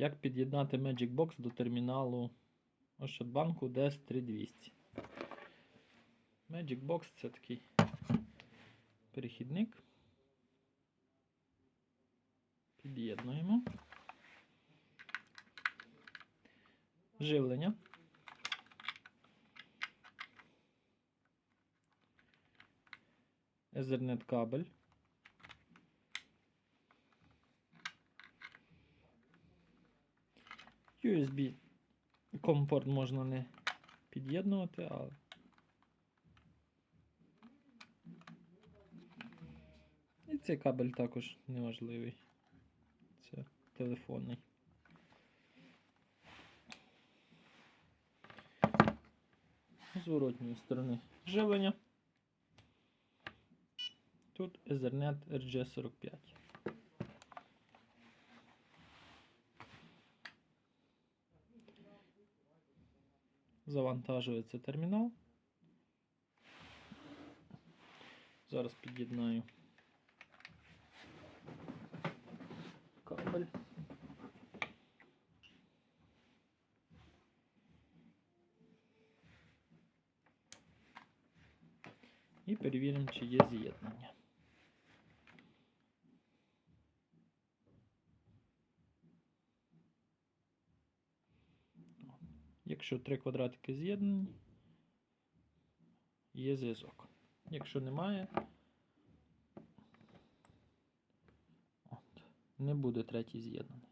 Як під'єднати Magic Box до терміналу Ощадбанку DS 3200? Magic Box це такий перехідник. Під'єднуємо. Живлення. Ethernet кабель. USB компорт можна не під'єднувати, але і цей кабель також неважливий. Це телефонний. Зворотньої сторони живлення. Тут Ethernet RG45. Завантажується термінал. Зараз під'єднаю кабель. І перевіримо, чи є з'єднання. Якщо три квадратики з'єднані, є зв'язок. Якщо немає, от, не буде третій з'єднаний.